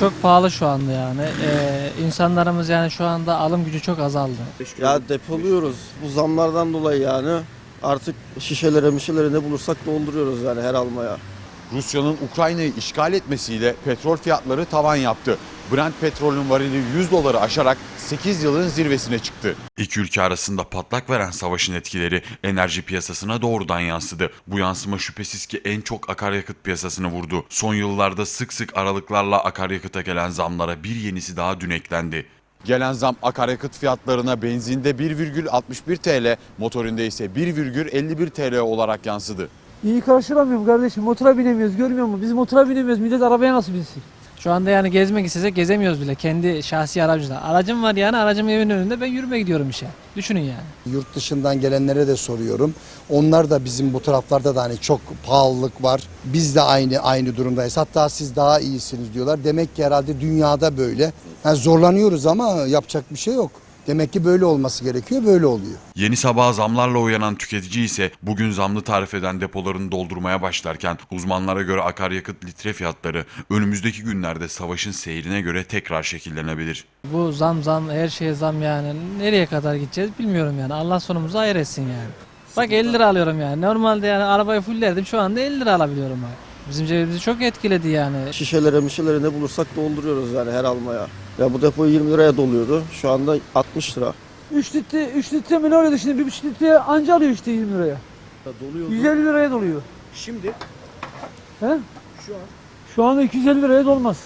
çok pahalı şu anda yani. Ee, insanlarımız yani şu anda alım gücü çok azaldı. Ya depoluyoruz. Bu zamlardan dolayı yani artık şişelere mişelere ne bulursak dolduruyoruz yani her almaya. Rusya'nın Ukrayna'yı işgal etmesiyle petrol fiyatları tavan yaptı. Brent petrolün varili 100 doları aşarak 8 yılın zirvesine çıktı. İki ülke arasında patlak veren savaşın etkileri enerji piyasasına doğrudan yansıdı. Bu yansıma şüphesiz ki en çok akaryakıt piyasasını vurdu. Son yıllarda sık sık aralıklarla akaryakıta gelen zamlara bir yenisi daha dün eklendi. Gelen zam akaryakıt fiyatlarına benzinde 1,61 TL, motorinde ise 1,51 TL olarak yansıdı. İyi karşılamıyorum kardeşim. Motora binemiyoruz görmüyor musun? Biz motora binemiyoruz. Millet arabaya nasıl binsin? Şu anda yani gezmek istesek gezemiyoruz bile kendi şahsi aracımla. Aracım var yani aracım evimin önünde ben yürüme gidiyorum işe. Düşünün yani. Yurt dışından gelenlere de soruyorum. Onlar da bizim bu taraflarda da hani çok pahalılık var. Biz de aynı aynı durumdayız. Hatta siz daha iyisiniz diyorlar. Demek ki herhalde dünyada böyle. Yani zorlanıyoruz ama yapacak bir şey yok. Demek ki böyle olması gerekiyor. Böyle oluyor. Yeni sabaha zamlarla uyanan tüketici ise bugün zamlı tarif eden depolarını doldurmaya başlarken uzmanlara göre akaryakıt litre fiyatları önümüzdeki günlerde savaşın seyrine göre tekrar şekillenebilir. Bu zam zam her şeye zam yani. Nereye kadar gideceğiz bilmiyorum yani. Allah sonumuzu hayır etsin yani. Bak 50 lira alıyorum yani. Normalde yani arabayı fullerdim şu anda 50 lira alabiliyorum abi. Bizim cebimizi çok etkiledi yani. Şişelere mişelere ne bulursak dolduruyoruz yani her almaya. Ya bu depo 20 liraya doluyordu. Şu anda 60 lira. 3 litre, 3 litre mi ne oluyordu şimdi? 1,5 litre anca alıyor işte 20 liraya. doluyordu. 150 liraya doluyor. Şimdi He? Şu an? Şu anda 250 liraya dolmaz.